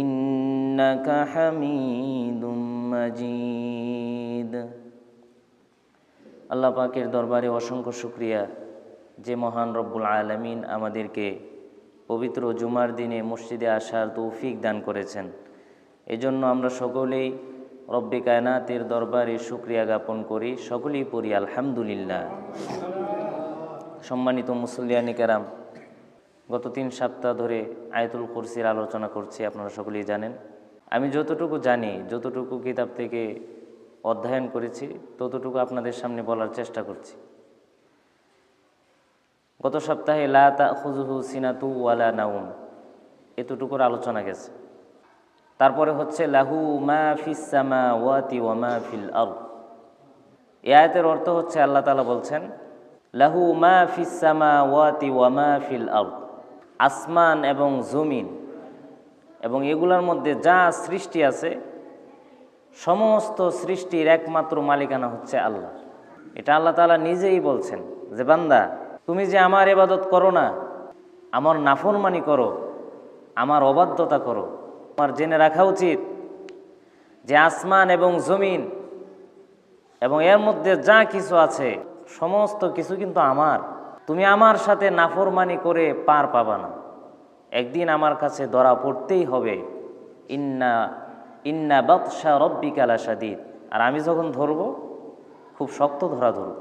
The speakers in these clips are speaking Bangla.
ইন্নাকা হামিদুম মাজিদ। আল্লাহ পাকের দরবারে অসংখ্য শুক্রিয়া যে মহান রব্বুল আলমিন আমাদেরকে পবিত্র জুমার দিনে মসজিদে আসার তৌফিক দান করেছেন। এজন্য আমরা সকলেই রব্বে কায়নাতের দরবারে শুক্রিয়া জ্ঞাপন করি, সকলেই পড়ি আলহামদুলিল্লাহ। সম্মানিত মুসলিয়ানিকারাম গত তিন সপ্তাহ ধরে আয়তুল কুরসির আলোচনা করছি, আপনারা সকলেই জানেন। আমি যতটুকু জানি, যতটুকু কিতাব থেকে অধ্যয়ন করেছি, ততটুকু আপনাদের সামনে বলার চেষ্টা করছি। গত সপ্তাহে লা তা খুজুহু সিনাতু ওয়ালা নাউম এতটুকুর আলোচনা গেছে। তারপরে হচ্ছে, লাহু মা ফিসামা ওয়াতি ওয়া মা ফিল আর এ আয়াতের অর্থ হচ্ছে, আল্লাহ তালা বলছেন, লাহু মা ফিসামা ওয়াতি ওয়া মা ফিল আর আসমান এবং জমিন এবং এগুলার মধ্যে যা সৃষ্টি আছে, সমস্ত সৃষ্টির একমাত্র মালিকানা হচ্ছে আল্লাহ। এটা আল্লাহ তালা নিজেই বলছেন যে, বান্দা, তুমি যে আমার এবাদত করো না, আমার নাফরমানি করো, আমার অবাধ্যতা করো আমার জেনে রাখা উচিত যে আসমান এবং জমিন এবং এর মধ্যে যা কিছু আছে, সমস্ত কিছু কিন্তু আমার। তুমি আমার সাথে নাফরমানি করে পার পাবা না। একদিন আমার কাছে ধরা পড়তেই হবে। ইন্না ইন্না বৎসা রব্বিকালা সাদিদ আর আমি যখন ধরব, খুব শক্ত ধরা ধরব।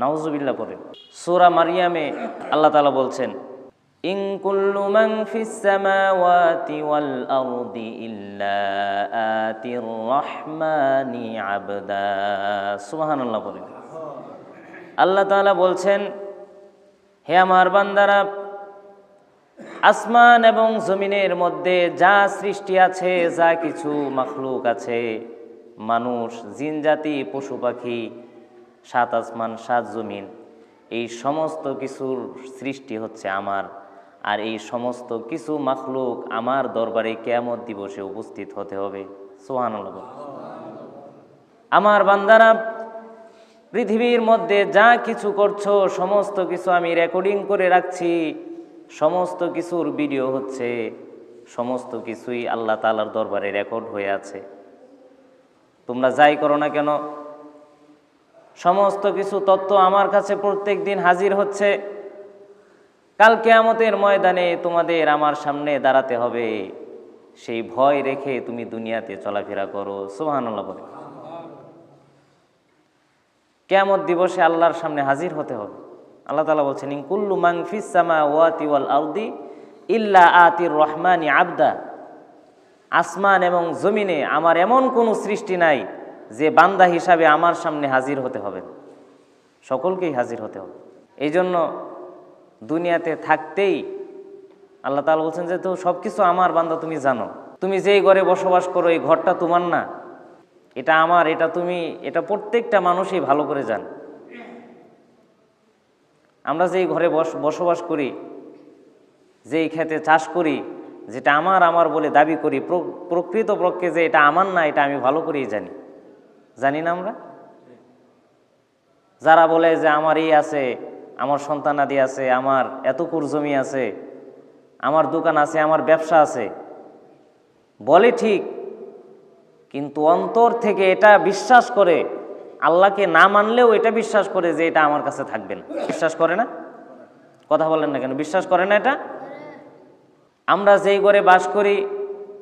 নাউজুবিল্লা পরে সোরা মারিয়ামে আল্লাহ তালা বলছেন, ইন আবদা। আল্লাহ বলছেন হে আমার বান্দারা, আসমান এবং জমিনের মধ্যে যা সৃষ্টি আছে, যা কিছু মাখলুক আছে, মানুষ জিনজাতি পশু পাখি, সাত আসমান, সাত জমিন, এই সমস্ত কিছুর সৃষ্টি হচ্ছে আমার। আর এই সমস্ত কিছু মাখলুক আমার দরবারে কেয়ামত দিবসে উপস্থিত হতে হবে। সোহান আমার বান্দারা পৃথিবীর মধ্যে যা কিছু করছ, সমস্ত কিছু আমি রেকর্ডিং করে রাখছি। সমস্ত কিছুর ভিডিও হচ্ছে, সমস্ত কিছুই আল্লাহ তালার দরবারে রেকর্ড হয়ে আছে। তোমরা যাই করো না কেন? সমস্ত কিছু তত্ত্ব আমার কাছে প্রত্যেক দিন হাজির হচ্ছে। কাল কেয়ামতের ময়দানে তোমাদের আমার সামনে দাঁড়াতে হবে। সেই ভয় রেখে তুমি দুনিয়াতে চলাফেরা করো। সোহানুল্লাহ বলে। কেয়ামত দিবসে আল্লাহর সামনে হাজির হতে হবে। আল্লাহ তালা বলছেন ইনকুল্লু মাং ফিসামা ওয়াতি ওয়াল আউদি ইল্লা আতির রহমানি আবদা। আসমান এবং জমিনে আমার এমন কোনো সৃষ্টি নাই যে বান্দা হিসাবে আমার সামনে হাজির হতে হবে। সকলকেই হাজির হতে হবে। এই জন্য দুনিয়াতে থাকতেই আল্লাহ তালা বলছেন যে, তো সব কিছু আমার বান্দা, তুমি জানো। তুমি যেই ঘরে বসবাস করো, এই ঘরটা তোমার না। এটা আমার, এটা তুমি, এটা প্রত্যেকটা মানুষই ভালো করে জান। আমরা যেই ঘরে বস, বসবাস করি, যেই খেতে চাষ করি, যেটা আমার আমার বলে দাবি করি প্রকৃত পক্ষে যে এটা আমার না, এটা আমি ভালো করেই জানি। জানি না আমরা? যারা বলে যে আমার এই আছে, আমার সন্তানাদি আছে, আমার এতকুর জমি আছে, আমার দোকান আছে, আমার ব্যবসা আছে, বলে ঠিক কিন্তু অন্তর থেকে এটা বিশ্বাস করে, আল্লাহকে না মানলেও এটা বিশ্বাস করে যে এটা আমার কাছে থাকবে না। বিশ্বাস করে না? কথা বলেন না কেন? বিশ্বাস করে না এটা? আমরা যেই ঘরে বাস করি,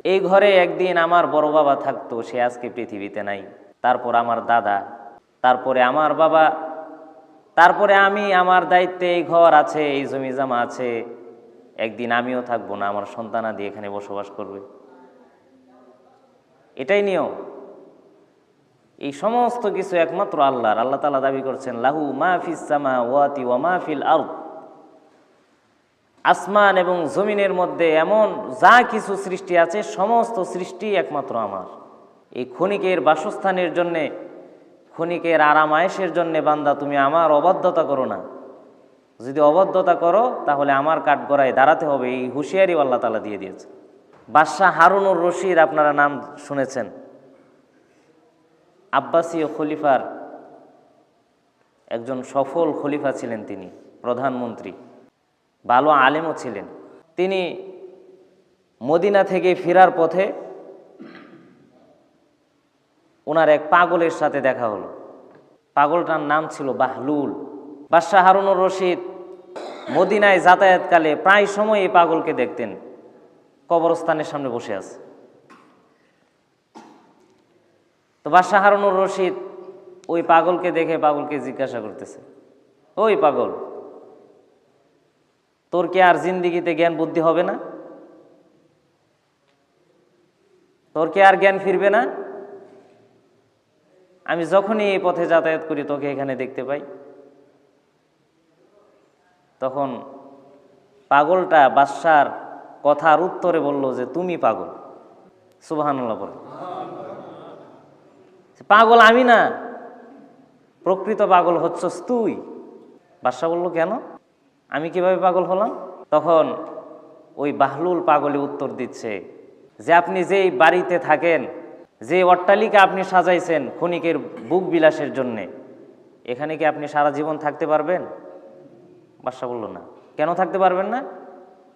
এই ঘরে একদিন আমার বড় বাবা থাকতো, সে আজকে পৃথিবীতে নাই। তারপর আমার দাদা, তারপরে আমার বাবা, তারপরে আমি, আমার দায়িত্বে এই ঘর আছে, এই জমি জামা আছে, একদিন আমিও থাকব না, আমার সন্তানাদি এখানে বসবাস করবে। এটাই নিয়ম। এই সমস্ত কিছু একমাত্র আল্লাহর। আল্লাহ তালা দাবি করছেন, লাহু মাহফিস সামা ওয়াতি ওয়া মাহফিল আরদ। আসমান এবং জমিনের মধ্যে এমন যা কিছু সৃষ্টি আছে, সমস্ত সৃষ্টি একমাত্র আমার। এই ক্ষণিকের বাসস্থানের জন্যে, ক্ষণিকের আরামায়েশের জন্যে বান্দা, তুমি আমার অবাধ্যতা করো না। যদি অবাধ্যতা করো, তাহলে আমার কাঠগড়ায় দাঁড়াতে হবে। এই হুঁশিয়ারিও আল্লাহ তালা দিয়ে দিয়েছে বাদশাহ হারুনুর রশিদ, আপনারা নাম শুনেছেন। আব্বাসীয় খলিফার একজন সফল খলিফা ছিলেন তিনি, প্রধানমন্ত্রী। ভালো আলেমও ছিলেন। তিনি মদিনা থেকে ফেরার পথে ওনার এক পাগলের সাথে দেখা হলো। পাগলটার নাম ছিল বাহলুল। বাদশাহ হারুনুর রশিদ মদিনায় যাতায়াতকালে প্রায় সময় এই পাগলকে দেখতেন। কবরস্থানের সামনে বসে আছে। তো বাদশাহ হারুনুর রশিদ ওই পাগলকে দেখে পাগলকে জিজ্ঞাসা করতেছে, ওই পাগল, তোর কি আর জিন্দিগিতে জ্ঞান বুদ্ধি হবে না? তোর কি আর জ্ঞান ফিরবে না? আমি যখনই এই পথে যাতায়াত করি, তোকে এখানে দেখতে পাই। তখন পাগলটা বাদশার কথার উত্তরে বলল যে, তুমি পাগল। সুবাহান্লাহ পাগল আমি না, প্রকৃত পাগল হচ্ছস তুই। বাদশাহ বলল, কেন? আমি কীভাবে পাগল হলাম? তখন ওই বাহলুল পাগলে উত্তর দিচ্ছে, যে আপনি যেই বাড়িতে থাকেন, যে অট্টালিকা আপনি সাজাইছেন ক্ষণিকের বুক বিলাসের জন্যে, এখানে কি আপনি সারা জীবন থাকতে পারবেন? বাদশাহ বলল, না। কেন থাকতে পারবেন না?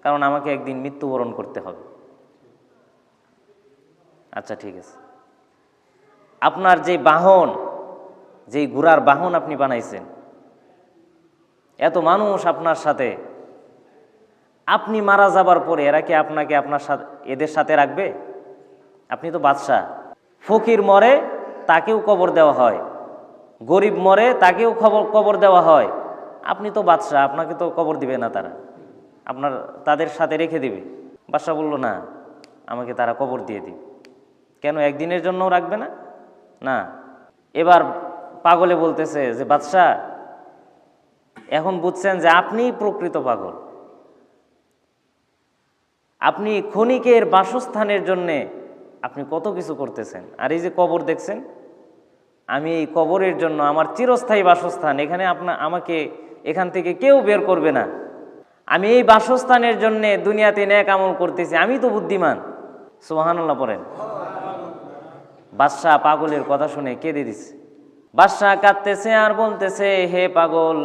কারণ আমাকে একদিন মৃত্যুবরণ করতে হবে। আচ্ছা ঠিক আছে। আপনার যে বাহন যেই ঘোড়ার বাহন আপনি বানাইছেন, এত মানুষ আপনার সাথে, আপনি মারা যাবার পরে এরা কি আপনাকে আপনার সাথে, এদের সাথে রাখবে? আপনি তো বাদশাহ। ফকির মরে, তাকেও কবর দেওয়া হয়। গরিব মরে, তাকেও খবর, কবর দেওয়া হয়। আপনি তো বাদশাহ, আপনাকে তো কবর দিবে না তারা। আপনার তাদের সাথে রেখে দিবে। বাদশাহ বলল, না, আমাকে তারা কবর দিয়ে দিবে। কেন, একদিনের জন্যও রাখবে না? না। এবার পাগলে বলতেছে যে, বাদশাহ, এখন বুঝছেন যে আপনিই প্রকৃত পাগল। আপনি ক্ষণিকের বাসস্থানের জন্যে আপনি কত কিছু করতেছেন। আর এই যে কবর দেখছেন, আমি এই কবরের জন্য আমার চিরস্থায়ী বাসস্থান। এখানে আপনা, আমাকে এখান থেকে কেউ বের করবে না। আমি এই বাসস্থানের জন্যে দুনিয়াতে ন্যাক আমল করতেছি, আমি তো বুদ্ধিমান। সোহানুল্লাহ পড়েন। বাদশাহ পাগলের কথা শুনে কেঁদে দিছে। বাদশাহ কাঁদতেছে আর বলতেছে, হে পাগল,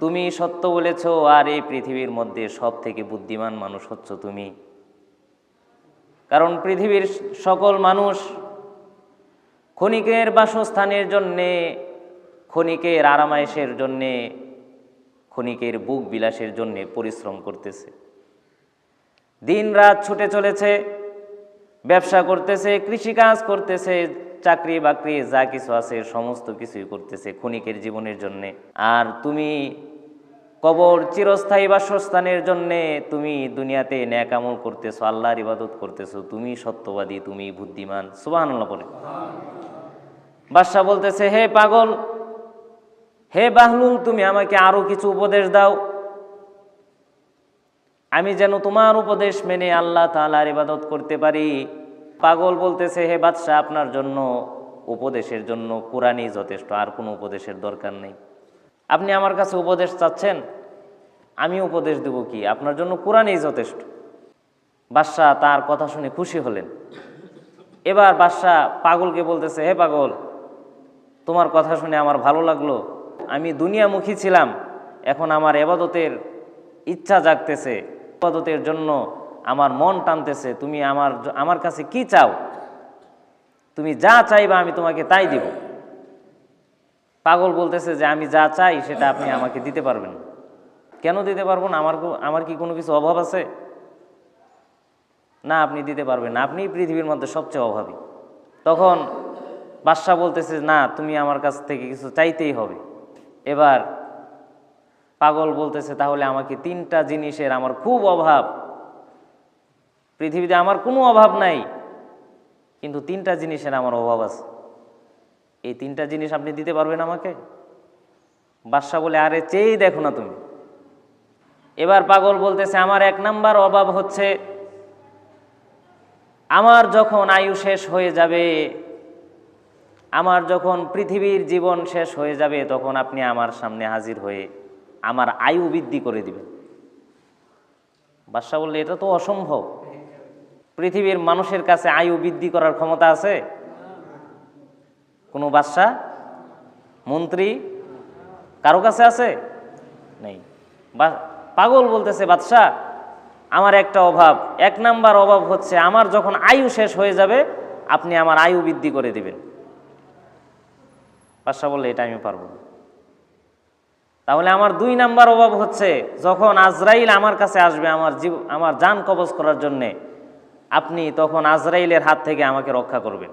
তুমি সত্য বলেছ, আর এই পৃথিবীর মধ্যে সব থেকে বুদ্ধিমান মানুষ হচ্ছ তুমি। কারণ পৃথিবীর সকল মানুষ ক্ষণিকের বাসস্থানের জন্যে, ক্ষণিকের আরামায়েশের জন্যে ক্ষণিকের বুক বিলাসের জন্যে পরিশ্রম করতেছে। দিন রাত ছুটে চলেছে, ব্যবসা করতেছে, কৃষিকাজ করতেছে, চাকরি বাকরি যা কিছু আছে সমস্ত কিছুই করতেছে ক্ষণিকের জীবনের জন্যে। আর তুমি কবর চিরস্থায়ী বাসস্থানের জন্যে তুমি দুনিয়াতে ন্যাকামল করতেছো, আল্লাহর ইবাদত করতেছো, তুমি সত্যবাদী, তুমি বুদ্ধিমান সুবাহান্লাহ বলে। বাদশাহ বলতেছে, হে পাগল হে বাহলুল তুমি আমাকে আরও কিছু উপদেশ দাও। আমি যেন তোমার উপদেশ মেনে আল্লাহ তাআলার ইবাদত করতে পারি। পাগল বলতেছে, হে বাদশাহ, আপনার জন্য উপদেশের জন্য কোরআনই যথেষ্ট, আর কোনো উপদেশের দরকার নেই। আপনি আমার কাছে উপদেশ চাচ্ছেন? আমি উপদেশ দেব কি? আপনার জন্য কোরআনই যথেষ্ট। বাদশাহ তার কথা শুনে খুশি হলেন। এবার বাদশাহ পাগলকে বলতেছে, হে পাগল, তোমার কথা শুনে আমার ভালো লাগল। আমি দুনিয়ামুখী ছিলাম। এখন আমার এবাদতের ইচ্ছা জাগতেছে। এবাদতের জন্য আমার মন টানতেছে। তুমি আমার আমার কাছে কি চাও? তুমি যা চাইবা আমি তোমাকে তাই দিব। পাগল বলতেছে যে আমি যা চাই সেটা আপনি আমাকে দিতে পারবেন। কেন দিতে পারব না? আমার আমার কি কোনো কিছু অভাব আছে? না, আপনি দিতে পারবেন আপনি পৃথিবীর মধ্যে সবচেয়ে অভাবী। তখন বাদশাহ বলতেছে, না, তুমি আমার কাছ থেকে কিছু চাইতেই হবে। এবার পাগল বলতেছে, তাহলে আমাকে তিনটা জিনিসের আমার খুব অভাব। পৃথিবীতে আমার কোনো অভাব নাই, কিন্তু তিনটা জিনিসের আমার অভাব আছে। এই তিনটা জিনিস আপনি দিতে পারবেন আমাকে? বাদশাহ বলে, আরে চেয়েই দেখো না তুমি। এবার পাগল বলতেছে, আমার এক নাম্বার অভাব হচ্ছে, আমার যখন আয়ু শেষ হয়ে যাবে আমার যখন পৃথিবীর জীবন শেষ হয়ে যাবে, তখন আপনি আমার সামনে হাজির হয়ে আমার আয়ু বৃদ্ধি করে দিবেন। বাদশাহ বললে, এটা তো অসম্ভব। পৃথিবীর মানুষের কাছে আয়ু বৃদ্ধি করার ক্ষমতা আছে? কোনো বাদশাহ মন্ত্রী? কারও কাছে আছে? নেই। বা, পাগল বলতেছে বাদশাহ আমার একটা অভাব। এক নাম্বার অভাব হচ্ছে, আমার যখন আয়ু শেষ হয়ে যাবে, আপনি আমার আয়ু বৃদ্ধি করে দিবেন। বাদশাহ বললে, এটা আমি পারব না। তাহলে আমার দুই নাম্বার অভাব হচ্ছে, যখন আজরাইল আমার কাছে আসবে, আমার জীব, আমার যান কবজ করার জন্যে, আপনি তখন আজরাইলের হাত থেকে আমাকে রক্ষা করবেন।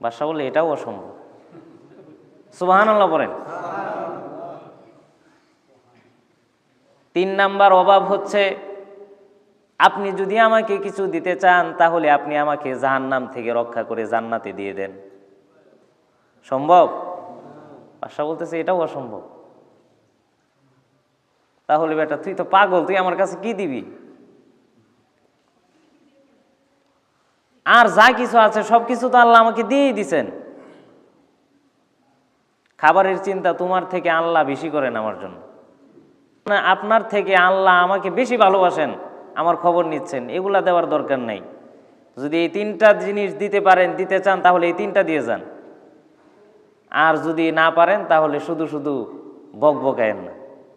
বাদশাহ বললে, এটাও অসম্ভব। সুবাহান আল্লাহ বলেন। তিন নাম্বার অভাব হচ্ছে, আপনি যদি আমাকে কিছু দিতে চান, তাহলে আপনি আমাকে জাহান্নাম থেকে রক্ষা করে জান্নাতে দিয়ে দেন। সম্ভব? বাদশাহ বলতেছে, এটাও অসম্ভব। তাহলে বেটা, তুই তো পাগল, তুই আমার কাছে কি দিবি? আর যা কিছু আছে, সব কিছু তো আল্লাহ আমাকে দিয়েই দিছেন। খাবারের চিন্তা তোমার থেকে আল্লাহ বেশি করেন আমার জন্য। না, আপনার থেকে আল্লাহ আমাকে বেশি ভালোবাসেন, আমার খবর নিচ্ছেন, এগুলা দেওয়ার দরকার নাই। যদি এই তিনটা জিনিস দিতে পারেন, দিতে চান, তাহলে এই তিনটা দিয়ে যান। আর যদি না পারেন, তাহলে শুধু শুধু বক বকায়েন না।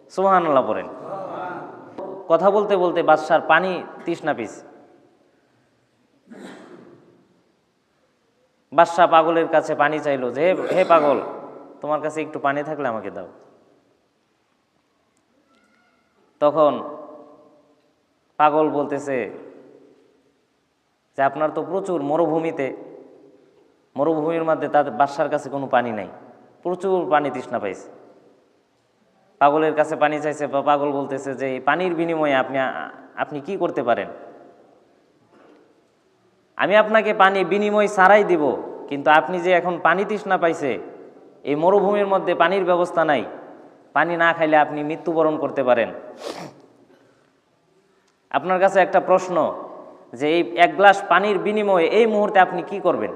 সুহান আল্লাহ পড়েন। কথা বলতে বলতে বাদশার পানি তৃষ্ণা পিস। বাদশাহ পাগলের কাছে পানি চাইলো যে "হে- হে পাগল, তোমার কাছে একটু পানি থাকলে আমাকে দাও। তখন পাগল বলতেছে যে, আপনার তো প্রচুর মরুভূমিতে মরুভূমির মধ্যে তাদের বাসার কাছে কোনো পানি নাই। প্রচুর পানি তৃষ্ণা পাইছে। পাগলের কাছে পানি চাইছে বা পাগল বলতেছে যে, এই পানির বিনিময়ে আপনি আপনি কি করতে পারেন? আমি আপনাকে পানি বিনিময় ছাড়াই দিব, কিন্তু আপনি যে এখন পানি তৃষ্ণা পাইছে, এই মরুভূমির মধ্যে পানির ব্যবস্থা নাই। পানি না খাইলে আপনি মৃত্যুবরণ করতে পারেন। আপনার কাছে একটা প্রশ্ন যে, এই এক গ্লাস পানির বিনিময়ে এই মুহূর্তে আপনি কি করবেন?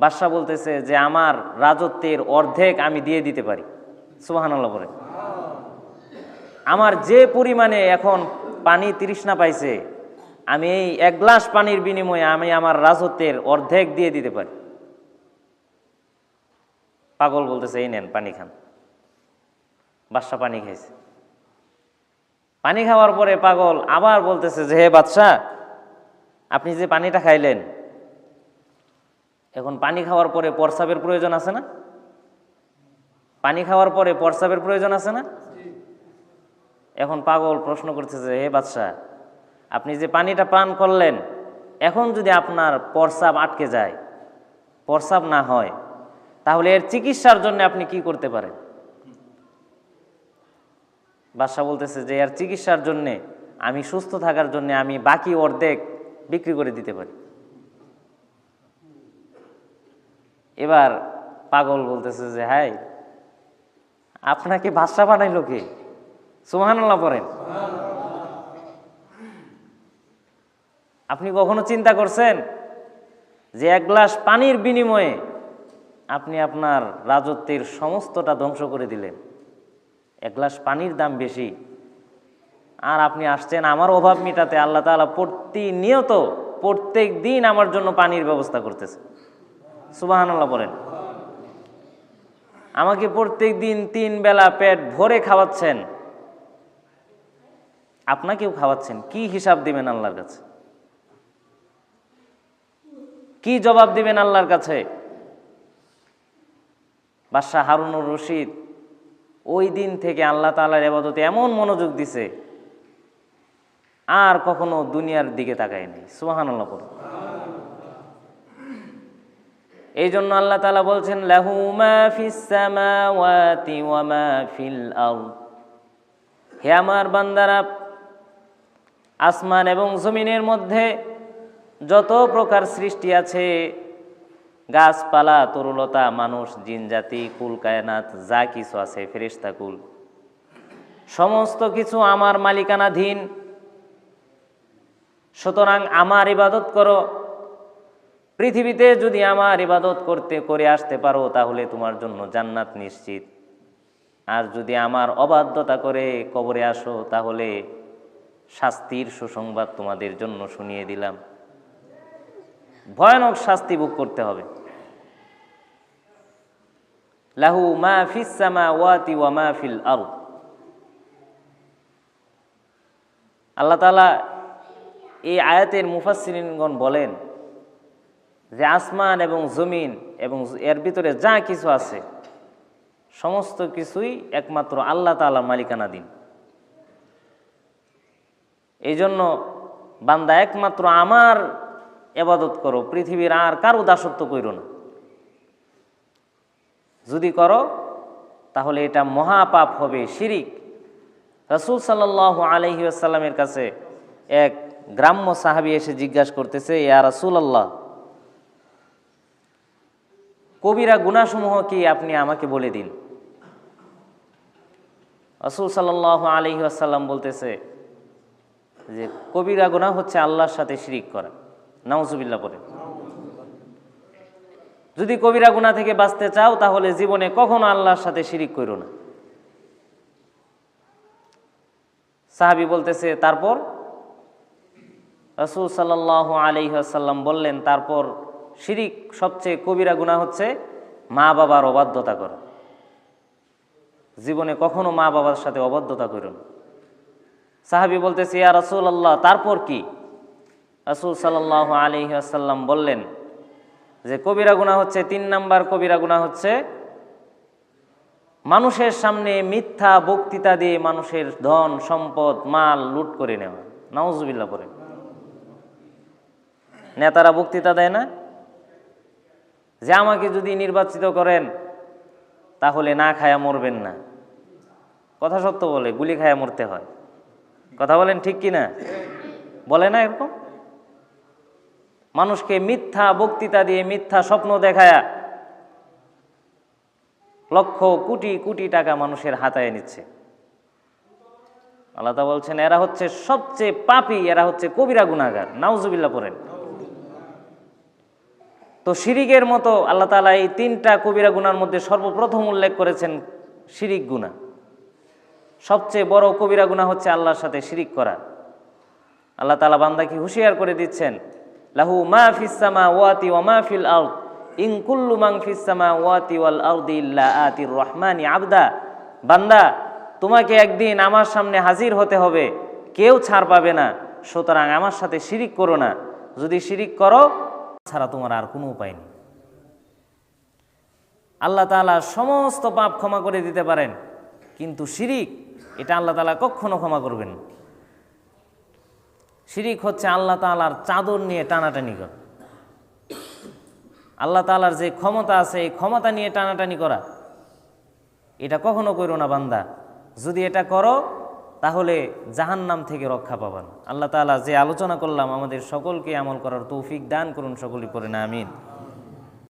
বাদশাহ বলতেছে যে, আমার রাজত্বের অর্ধেক আমি দিয়ে দিতে পারি। সুবাহান্লাহ বলে আমার যে পরিমাণে এখন পানি তৃষ্ণা পাইছে, আমি এই এক গ্লাস পানির বিনিময়ে আমি আমার রাজত্বের অর্ধেক দিয়ে দিতে পারি। পাগল বলতেছে, এই নেন, পানি খান। বাদশাহ পানি খাইছে। পানি খাওয়ার পরে পাগল আবার বলতেছে যে, হে বাদশাহ, আপনি যে পানিটা খাইলেন এখন পানি খাওয়ার পরে প্রস্রাবের প্রয়োজন আছে না? পানি খাওয়ার পরে প্রস্রাবের প্রয়োজন আছে না? এখন পাগল প্রশ্ন করতেছে, হে বাদশাহ আপনি যে পানিটা পান করলেন, এখন যদি আপনার প্রস্রাব আটকে যায়, প্রস্রাব না হয়, তাহলে এর চিকিৎসার জন্য আপনি কি করতে পারেন? বাদশাহ বলতেছে যে, এর চিকিৎসার জন্যে, আমি সুস্থ থাকার জন্য আমি বাকি অর্ধেক বিক্রি করে দিতে পারি। এবার পাগল বলতেছে যে, হাই, আপনাকে বাদশাহ বানাইলো কে? সুহানাল্লাহ পড়েন। আপনি কখনো চিন্তা করছেন যে এক গ্লাস পানির বিনিময়ে আপনি আপনার রাজত্বের সমস্তটা ধ্বংস করে দিলেন? এক গ্লাস পানির দাম বেশি। আর আপনি আসছেন আমার অভাব মেটাতে আল্লাহ তাআলা প্রতিনিয়ত প্রত্যেক দিন আমার জন্য পানির ব্যবস্থা করতেছে। সুবাহান্লাহ বলেন। আমাকে প্রত্যেক দিন তিন বেলা পেট ভরে খাওয়াচ্ছেন। আপনাকেও খাওয়াচ্ছেন, কি হিসাব দিবেন আল্লাহর কাছে? কি জবাব দিবেন আল্লাহর কাছে? বাদশাহ হারুনুর রশিদ ওই দিন থেকে আল্লাহ তাআলার এবাদতে এমন মনোযোগ দিছে, আর কখনো দুনিয়ার দিকে তাকায়নি। সুবহানাল্লাহ পড়ুন এই জন্য আল্লাহ তাআলা বলছেন, লাহু ওয়া ফিল হে আমার বান্দারা, আসমান এবং জমিনের মধ্যে যত প্রকার সৃষ্টি আছে, গাছপালা, তরুলতা, মানুষ জিনজাতি কুল, কায়নাত, যা কিছু আছে, ফেরেশতা কুল, সমস্ত কিছু আমার মালিকানাধীন। সুতরাং আমার ইবাদত করো পৃথিবীতে যদি আমার ইবাদত করতে, করে আসতে পারো, তাহলে তোমার জন্য জান্নাত নিশ্চিত। আর যদি আমার অবাধ্যতা করে কবরে আসো, তাহলে শাস্তির সুসংবাদ তোমাদের জন্য শুনিয়ে দিলাম। ভয়ানক শাস্তি ভোগ করতে হবে। লাহু মা ফিস সামাওয়াতি ওয়া মা ফিল আরদ। আল্লাহ তাআলা এই আয়াতের মুফাসসিরিনগণ বলেন যে আসমান এবং জমিন এবং এর ভিতরে যা কিছু আছে, সমস্ত কিছুই একমাত্র আল্লাহ তাআলা মালিকানাধীন এই জন্য বান্দা একমাত্র আমার এবাদত করো, পৃথিবীর আর কারও দাসত্ব করো না। যদি করো, তাহলে এটা মহাপাপ হবে, শিরিক। রসুল সাল্লাহ আলহি আসাল্লামের কাছে এক গ্রাম্য সাহাবি এসে জিজ্ঞাসা করতেছে, ইয়া রাসুল আল্লাহ কবিরা গুণাসমূহ কি আপনি আমাকে বলে দিন? রসুল সাল্লাহ আলহি আসাল্লাম বলতেছে যে কবিরা গুণা হচ্ছে আল্লাহর সাথে শিরিক করা। নাউজুবিল্লাহ পরে যদি কবিরা গুণা থেকে বাঁচতে চাও তাহলে জীবনে কখনো আল্লাহর সাথে শিরিক করো না। সাহাবি বলতেছে, তারপর? রসুল সাল্লাহ আলিহাসাল্লাম বললেন, তারপর শিরিক সবচেয়ে কবিরা গুণা হচ্ছে মা বাবার অবাধ্যতা করা। জীবনে কখনো মা বাবার সাথে অবাধ্যতা করুন সাহাবি বলতেছে, ইয়া রসুল আল্লাহ তারপর কি? রসুল সাল্লাহ আলিহাসাল্লাম বললেন যে, কবিরা গুণা হচ্ছে, তিন নাম্বার কবিরা গুণা হচ্ছে মানুষের সামনে মিথ্যা বক্তৃতা দিয়ে মানুষের ধন, সম্পদ, মাল লুট করে নেওয়া। নাউজুবিল্লা পরে নেতারা বক্তৃতা দেয় না। যে আমাকে যদি নির্বাচিত করেন, তাহলে না খায়া মরবেন না। কথা সত্য বলে, গুলি খায়া মরতে হয়। কথা বলেন ঠিক কি না? বলে না এরকম? মানুষকে মিথ্যা বক্তৃতা দিয়ে মিথ্যা স্বপ্ন দেখায়া লক্ষ কোটি কোটি টাকা মানুষের হাতায় নিচ্ছে। আল্লাহ বলছেন, এরা হচ্ছে সবচেয়ে পাপি, এরা হচ্ছে কবিরা গুনাগার নাউজুবিল্লাহ পড়েন। তো শিরিকের মতো আল্লাহ তালা এই তিনটা কবিরা গুনার মধ্যে সর্বপ্রথম উল্লেখ করেছেন শিরিক গুণা। সবচেয়ে বড় কবিরা গুণা হচ্ছে আল্লাহর সাথে শিরিক করা। আল্লাহ তালা বান্দাকে হুঁশিয়ার করে দিচ্ছেন, লাহু মা ফিসামা ওয়াতি ওয়া মা ফিল আউট ইন কুল্লু মাং ফিসামা ওয়াতি ওয়াল আউদি ইল্লা আতির রহমানি আবদা। বান্দা, তোমাকে একদিন আমার সামনে হাজির হতে হবে, কেউ ছাড় পাবে না, সুতরাং আমার সাথে শিরিক করো না। যদি শিরিক করো ছাড়া তোমার আর কোনো উপায় নেই। আল্লাহ তাআলা সমস্ত পাপ ক্ষমা করে দিতে পারেন, কিন্তু শিরিক, এটা আল্লাহ তাআলা কখনো ক্ষমা করবেন শিরিক হচ্ছে আল্লাহ তাআলার চাদর নিয়ে টানাটানি করা। আল্লাহ তাআলার যে ক্ষমতা আছে, এই ক্ষমতা নিয়ে টানাটানি করা, এটা কখনো করো না বান্দা। যদি এটা করো তাহলে জাহান নাম থেকে রক্ষা পাবেন। আল্লাহ তালা যে আলোচনা করলাম, আমাদের সকলকে আমল করার তৌফিক দান করুন সকলে করে না, আমিন।